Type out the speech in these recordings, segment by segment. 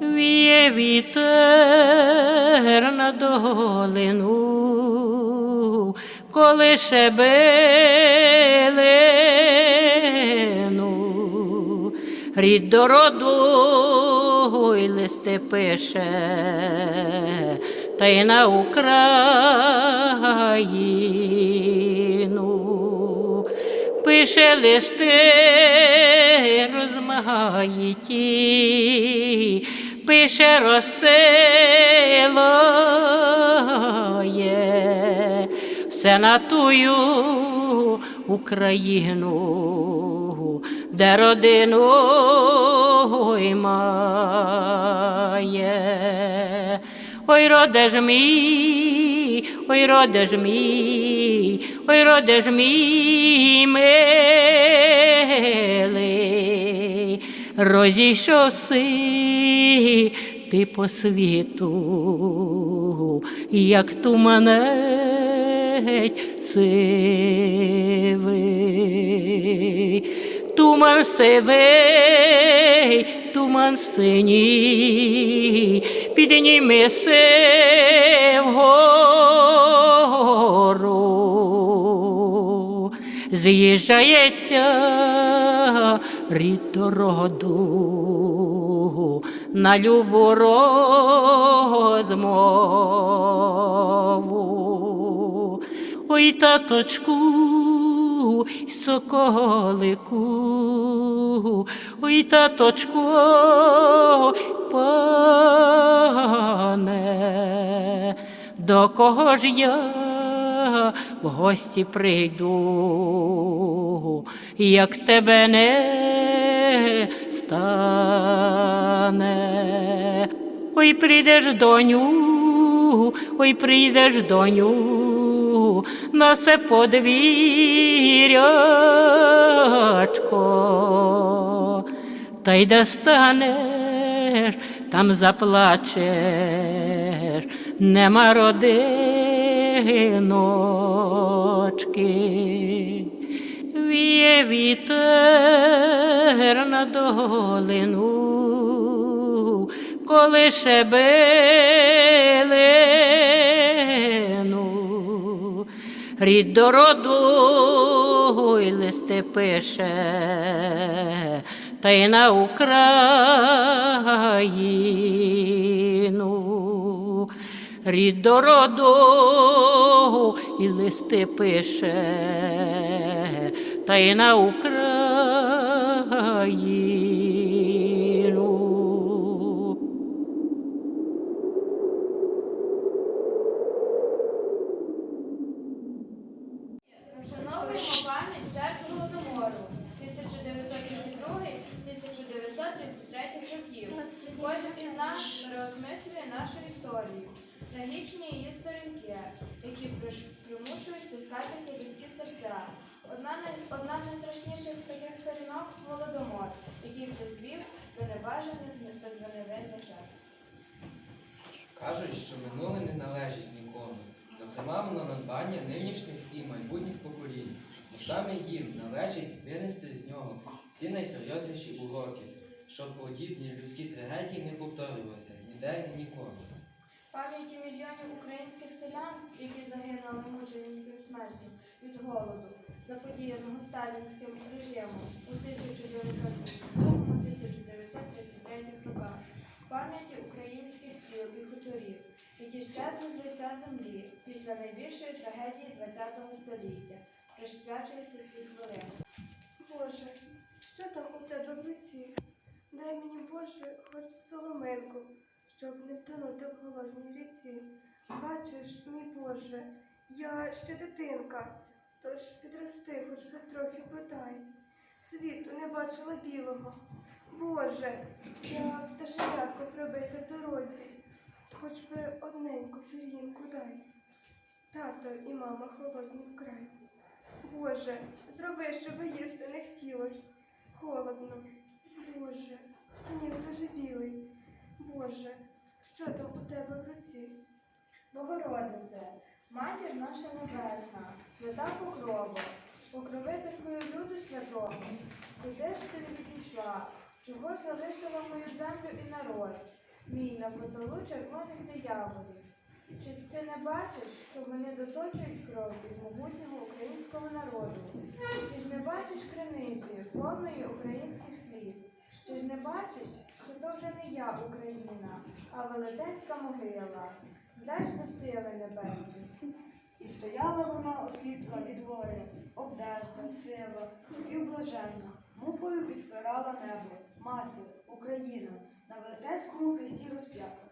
Віє вітер на долину, коли шебелину, рід до роду й листи пише, та й на Україну. Пише листи, розмагає ті, пише розсилає все на тую Україну, де родину й має. Ой, роде ж мій, ой, роде ж мій, ой, роде ж мій милий, розійшовся ти по світу, як туманець сивий. Туман сивий, туман синій, піднімися вгору, з'їжджається рід роду на любу розмову. Ой, таточку, соколику, ой, таточку, пане, до кого ж я в гості прийду, як тебе не стане. Ой, прийдеш доню, ой, прийдеш доню, на се подвір'ячко, та й де станеш, там заплачеш, нема родиночки. Віє вітер на долину, коли шебелину, рід до роду й листи пише, та й на Україну. Рід до роду і листи пише, та й на Україну. Вшановуємо пам'ять жертв Голодомору 1932-1933 років. Кожен із нас переосмислює нашу історію, трагічні її сторінки, які примушують стискатися людські серця. Одна, одна з найстрашніших таких сторінок Голодомор, який призвів до небажаних та безвинних жертв. Кажуть, що минуле не належить нікому. Зокрема, воно надбання нинішніх і майбутніх поколінь. І саме їм належить винести з нього всі найсерйозніші уроки, щоб подібні людські трагедії не повторювалися ніде і ніколи. Пам'яті мільйонів українських селян, які загинули мученською смертю від голоду, заподіяного сталінським режимом у 1932-1933 роках, пам'яті українських сіл і хуторів, які щезли з лиця землі після найбільшої трагедії ХХ століття, присвячується цій хвилини. Боже, що там у тебе в руці? Дай мені, Боже, хоч соломинку, щоб не втонути в голодній ріці. Бачиш, мій Боже, я ще дитинка, тож підрости, хоч би трохи подай. Світу не бачила білого. Боже, я пташенятко пробите в дорозі, хоч би одненьку пір'їнку дай. Тато і мама холодні вкрай. Боже, зроби, щоб їсти не хотілось. Холодно. Боже, сніг дуже білий. Боже, що там у тебе в руці? Богородице, Матір наша Небесна, свята покрова, покровителькою люду святого, куди ж ти відійшла, чого залишила мою землю і народ? мій на потолу червоних дияволів. Чи ти не бачиш, що вони доточують кров із могутнього українського народу? Чи ж не бачиш криниці, повної українських сліз? Чи ж не бачиш, що то вже не я Україна, а велетенська могила? Де ж ви сили небесні? І стояла вона освітла від горя, обдерта, сива і облаженна, мукою підпирала небо, мати, Україна, на велетенському хресті розп'ята.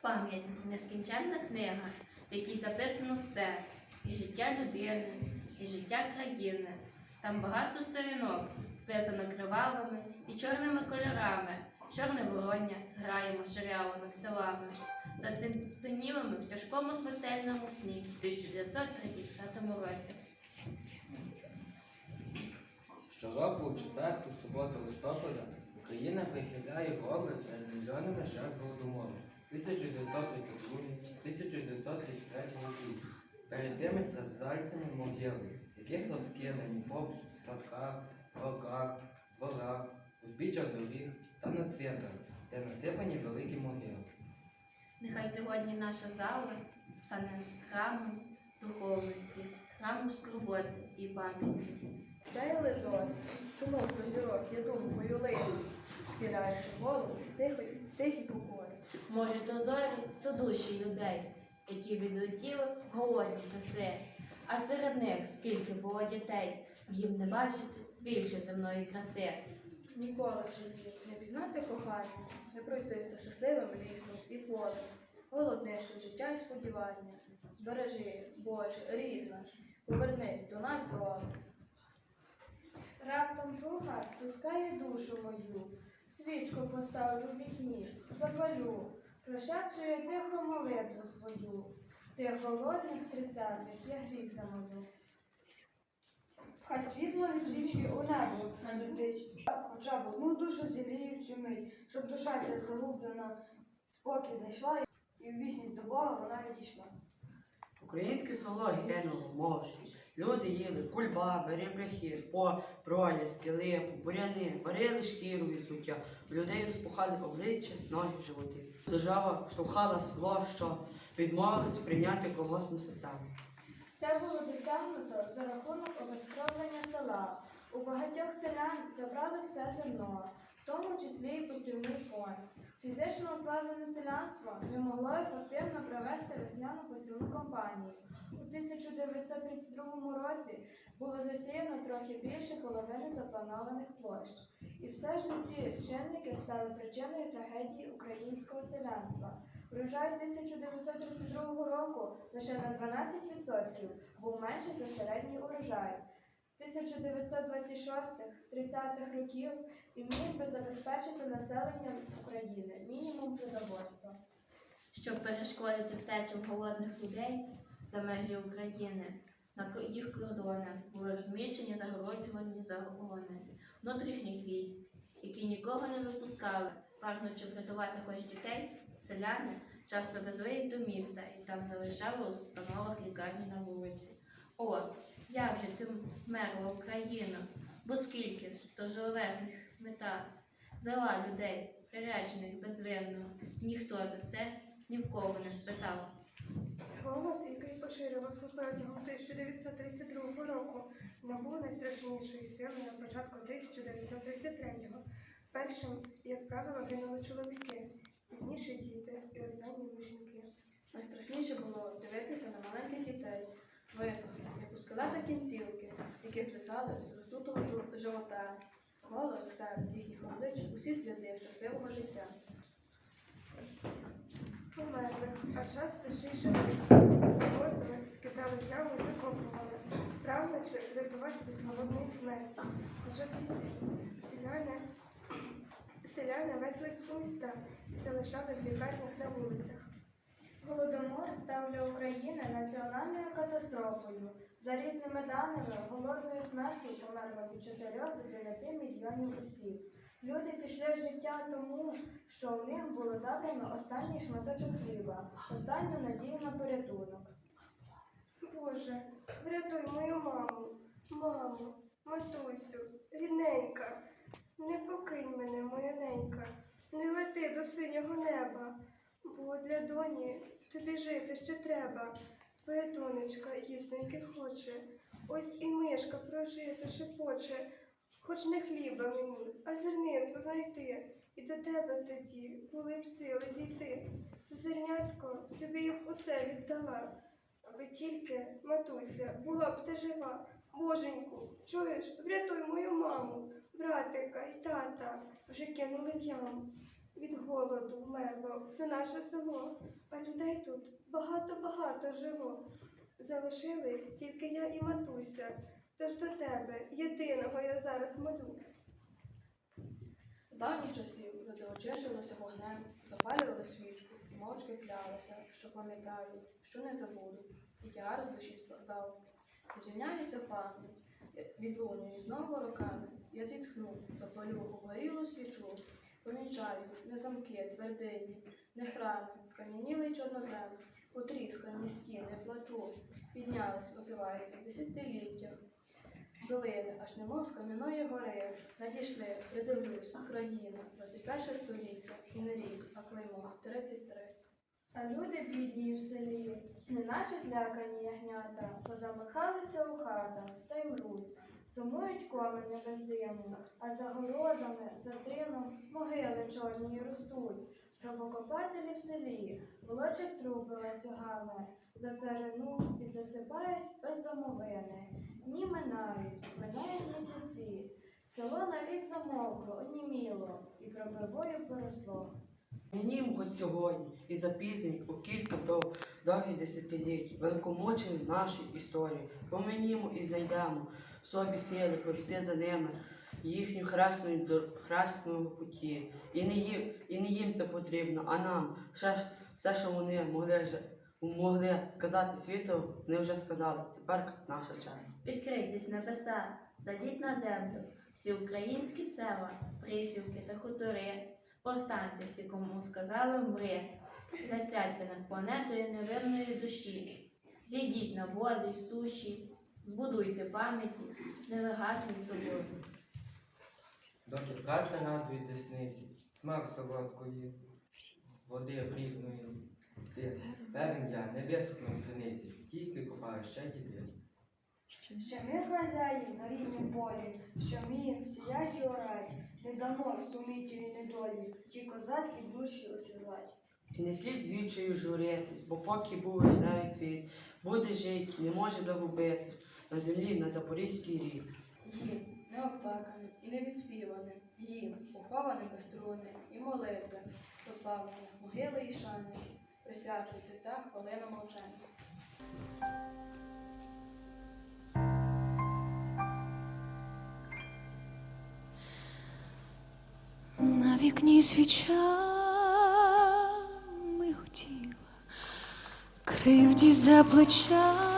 Пам'ять нескінченна книга, в якій записано все, і життя людини, і життя країни. Там багато сторінок, вписано кривавими і чорними кольорами, чорне вороння зграємо ширяво над селами, та цепенілими в тяжкому смертельному сні в 1935 році. Щороку у четверту суботу листопада Україна прихиляє голови перед мільйонами жертв голодомору 1932-1933 років. Перед тими страждальцями могили, яких розкидані по садках, роках, дворах, узбіччях доріг та на святах, де насипані великі могили. Нехай сьогодні наша зала стане храмом духовності, храмом скорботи і пам'яті. Сяяли зорі, чому про зірок я думкою лину, схиляючи голову, тихо, тихі покори. Може, то зорі, то душі людей, які відлетіли в голодні часи. А серед них скільки було дітей, їм не бачити більше земної краси. Ніколи в житті не пізнати кохання, не пройтися щасливим лісом і полем, голоднище життя і сподівання. Збережи, Боже, рід наш, повернись до нас додому. Раптом туга стискає душу мою, свічку поставлю в вікні, запалю, прошепчую тихо молитву свою. Тих голодних тридцятих я гріх замолю. Хай світло від свічки у небо налетить, хоча б одну душу в цю мить, щоб душа ця загублена спокій знайшла і в вічність до Бога вона відійшла. Українське село гинуло мовчки. Люди їли кульбаби, ребляхи, по, проліски, липу, буряни, варили шкіру від суття. Людей розпухали обличчя, ноги, животи. Держава штовхала село, що відмовилося прийняти колгоспну систему. Це було досягнуто за рахунок обезкровлення села. У багатьох селян забрали все зерно, в тому числі і посівний фонд. Фізично ослаблене селянство не могло ефективно провести весняну посівну кампанію. У 1932 році було засіяно трохи більше половини запланованих площ. І все ж ці чинники стали причиною трагедії українського селянства. Врожай 1932 року лише на 12% був менший за середній урожай. 1926-30-х років і міг би забезпечити населення України мінімум продовольства. Щоб перешкодити втечам голодних людей за межі України, на їх кордонах були розміщені загороджувальні загони внутрішніх військ, які нікого не випускали, прагнучи врятувати хоч дітей, селяни часто везли їх до міста і там залишали у установах лікарні на вулиці. О, як же ти мерла Україну, бо скільки ж то зловесних метах взяла людей, приречених безвинно, ніхто за це ні в кого не спитав. Голод, який поширювався протягом 1932 року, набув найстрашнішої сили на початку 1933-го. Першим, як правило, гинули чоловіки, пізніше діти і останніми жінки. Найстрашніше було дивитися на маленьких дітей, висохлих, як у скелета кінцівки, які звисали з роздутого живота. Голод стер з їхніх облич усі сліди щасливого життя. Померли, а часто ще й. Возили, скидали яму закопували, прагнучи врятувати від голодної смерті. Хоча б діти, селяни, селяни везли їх по містах і залишали в лікарнях на вулицях. Голодомор став для України національною катастрофою. За різними даними, голодною смертю померло від 4 до 9 мільйонів осіб. Люди пішли з життя тому, що в них було забрано останній шматочок хліба, останню надію на порятунок. Боже, врятуй мою маму, маму, матусю, рідненька, не покинь мене, моя ненька. не лети до синього неба, бо для доні тобі жити ще треба. Твоя донечка їстеньки хоче, ось і мишка прожити шепоче, хоч не хліба мені, а зернинку знайти, і до тебе тоді були б сили дійти. Зернятко тобі б усе віддала, аби тільки, матуся, була б ти жива. Боженьку, чуєш, врятуй мою маму, братика і тата вже кинули в яму. Від голоду вмерло все наше село, а людей тут багато-багато жило. Залишились тільки я і матуся, тож до тебе, єдиного я зараз молю. З давніх часів люди очищувалися вогнем, запалювали свічку мовчки клялися, що пам'ятають, що не забудуть, і тягар з душі спадав. Звільняється пам'ять, відлунює знову роками. Я зітхну, запалю горілу свічу, помічаю, не замки, твердині, не храми, скам'янілий чорнозем, потріскані стіни, плачу, піднялись, озиваються в десятиліттях. Долини, аж немов з кам'яної гори, надійшли, придивлюсь, Україна, 21 століття, і не рік, а клеймо 33. А люди бідні в селі, неначе злякані ягнята, позамикалися у хатах та й мруть. Сумують без диму, а за городами, за тином могили чорні ростуть. Гробокопателі в селі волочать трупи ланцюгами за царину і засипають без домовини. Дні минають, минають місяці. Село навік замовкло, оніміло і кропивою поросло. Мінім хоч сьогодні і запізнень у кілька дов, довгих десятиліть, великомучені наші історії. Поминімо і знайдемо собі сили пройти за ними їхню хресну путі. І не, їм, і не їм це потрібно, а нам все, все, що вони могли, могли сказати світу, вони вже сказали. Тепер наша черга. Відкрийтесь небеса, зайдіть на землю, всі українські села, присілки та хутори. Повстаньте всі, кому сказали мри. Засядьте над планетою невинної душі. Зійдіть на води й суші, збудуйте пам'яті, не вигасніть собою. Доки праця радує десниці, смак солодкої, води хлібної. Ти, певен я, не висохну в криниці, тільки копаю ще діти. Що ми хазяї на ріднім полі, що ми сіячі орать, не дамо в сумітілі недолі, ті козацькі душі освітлать. І не слід звідчою журитись, бо поки будеш навіть світ, буде жить, не може загубити на землі, на Запорізький рік. Їм не оплаканим і не відспіваним, їм похованим без труни і молитви, позбавлених могили і шани, присвячується ця хвилина мовчання. На вікні свіча миготіла, кривді за плеча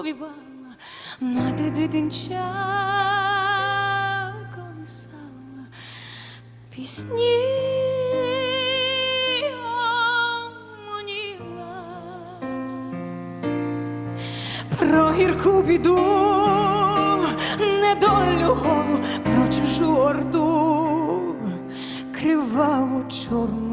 повівала, мати дитинча колисала, пісні про гірку біду, недолю голу, про чужу орду, криваву чорну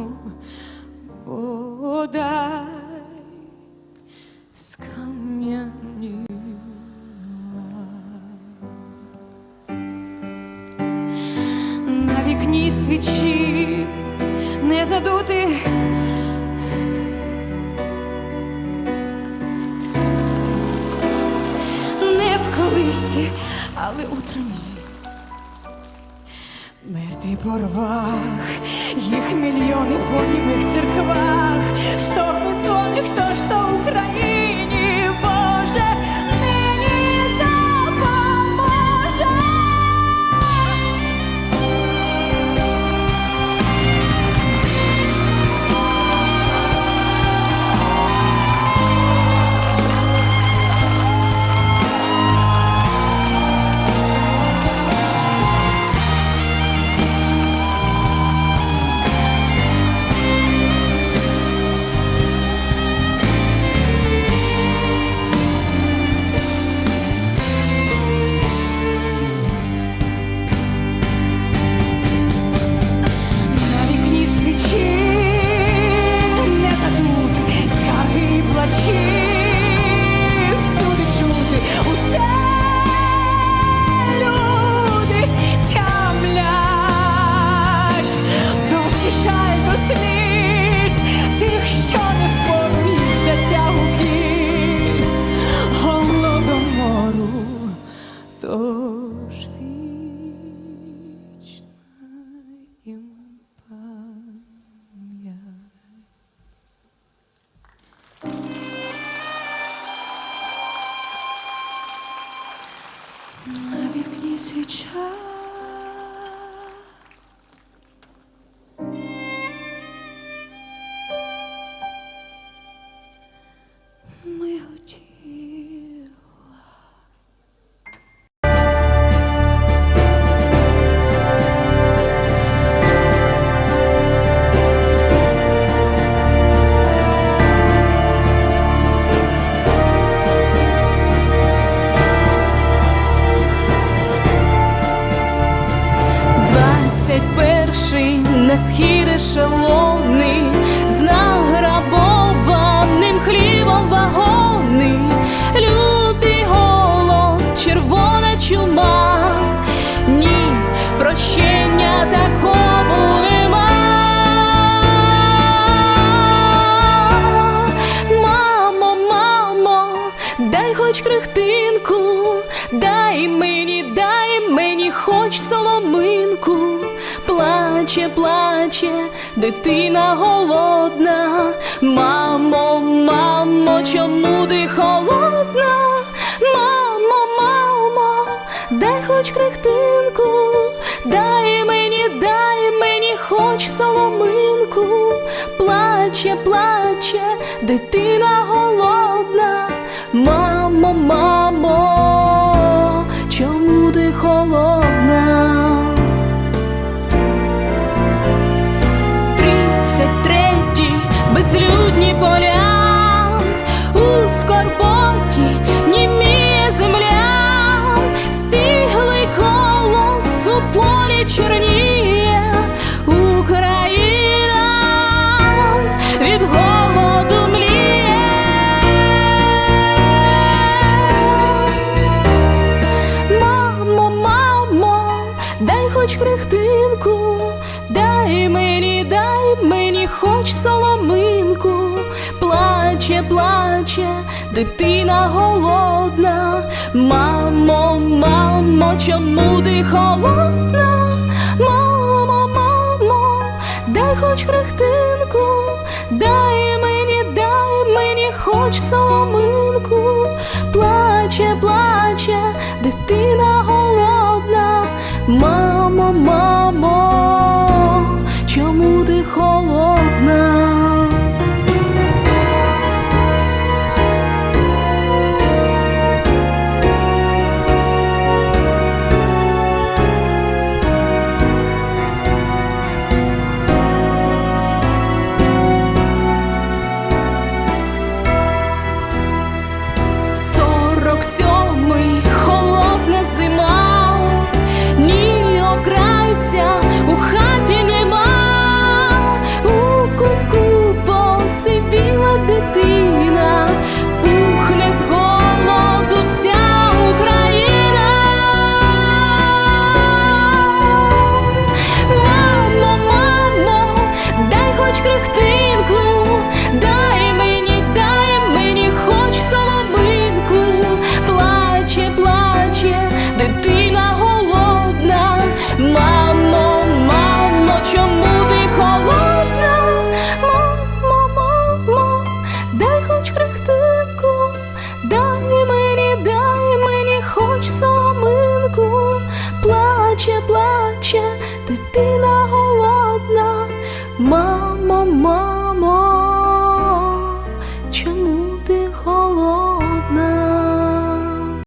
Свічі не задути. Не в колисці, але у труні. Мертві по рвах, їх мільйони по німих церквах, стогнуть дзвони, хто ж то Україні, плаче, плаче, дитина голодна, мамо, мамо, чому ти холодна? Мамо, мамо, дай хоч крихтинку, дай мені, дай мені хоч соломинку, плаче, плаче, дитина голодна, мамо, мамо, поля, у скорботі німіє земля, стиглий колос у чорніє, Україна від голоду мліє. Мамо, мамо, дай хоч крихтинку, дай дай хоч соломинку, плаче, плаче, дитина голодна, мамо, мамо, чому ти холодна? Мамо, мамо, дай хоч крихтинку, дай